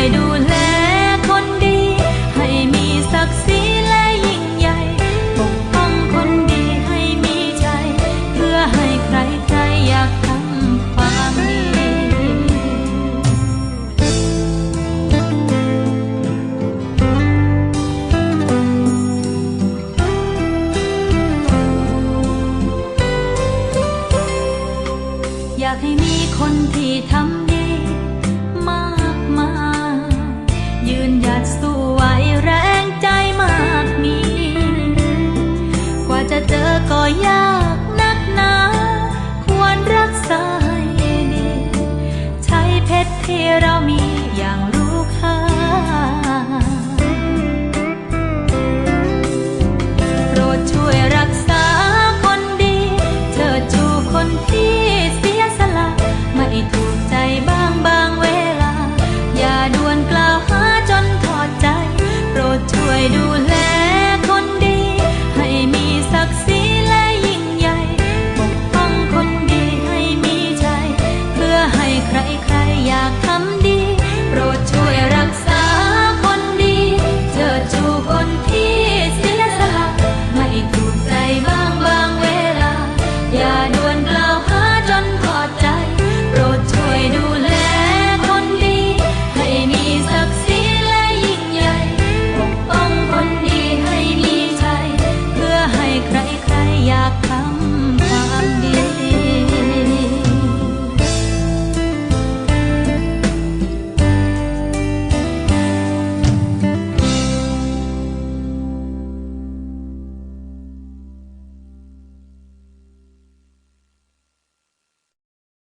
วยดูแลคนดี ให้มีศักดิ์ศรีและยิ่งใหญ่ ปกป้องคนดีให้มีใจ เพื่อให้ใครใครอยากทำความดี อยากให้มีคนที่ทำ สู้ไหวแรงใจมากมี กว่าจะเจอก็ยากนักหนา ควรรักษาให้ดีใช้เพชรที่เรามีอย่างรู้ค่า